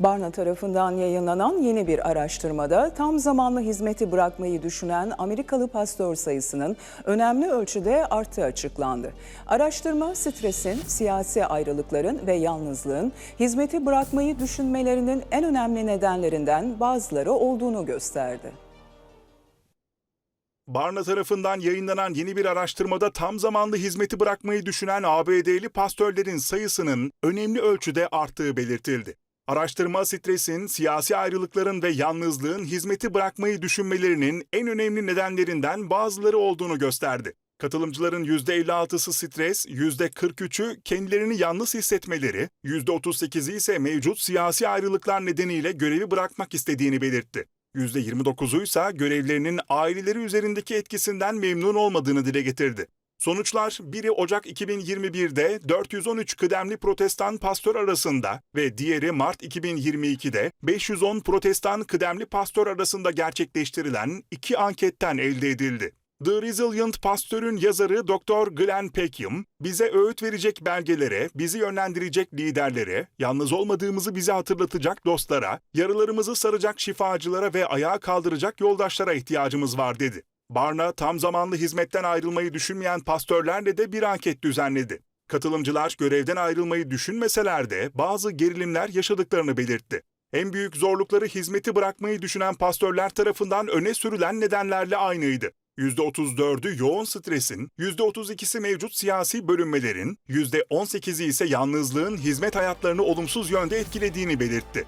Barna tarafından yayınlanan yeni bir araştırmada tam zamanlı hizmeti bırakmayı düşünen Amerikalı pastör sayısının önemli ölçüde arttığı açıklandı. Araştırma stresin, siyasi ayrılıkların ve yalnızlığın hizmeti bırakmayı düşünmelerinin en önemli nedenlerinden bazıları olduğunu gösterdi. Barna tarafından yayınlanan yeni bir araştırmada tam zamanlı hizmeti bırakmayı düşünen ABD'li pastörlerin sayısının önemli ölçüde arttığı belirtildi. Araştırma stresin, siyasi ayrılıkların ve yalnızlığın hizmeti bırakmayı düşünmelerinin en önemli nedenlerinden bazıları olduğunu gösterdi. Katılımcıların %56'sı stres, %43'ü kendilerini yalnız hissetmeleri, %38'i ise mevcut siyasi ayrılıklar nedeniyle görevi bırakmak istediğini belirtti. %29'u ise görevlerinin aileleri üzerindeki etkisinden memnun olmadığını dile getirdi. Sonuçlar biri Ocak 2021'de 413 kıdemli protestan pastör arasında ve diğeri Mart 2022'de 510 protestan kıdemli pastör arasında gerçekleştirilen iki anketten elde edildi. The Resilient Pastör'ün yazarı Dr. Glenn Peckham, bize öğüt verecek belgelere, bizi yönlendirecek liderlere, yalnız olmadığımızı bize hatırlatacak dostlara, yaralarımızı saracak şifacılara ve ayağa kaldıracak yoldaşlara ihtiyacımız var dedi. Barna tam zamanlı hizmetten ayrılmayı düşünmeyen pastörlerle de bir anket düzenledi. Katılımcılar görevden ayrılmayı düşünmeseler de bazı gerilimler yaşadıklarını belirtti. En büyük zorlukları hizmeti bırakmayı düşünen pastörler tarafından öne sürülen nedenlerle aynıydı. %34'ü yoğun stresin, %32'si mevcut siyasi bölünmelerin, %18'i ise yalnızlığın hizmet hayatlarını olumsuz yönde etkilediğini belirtti.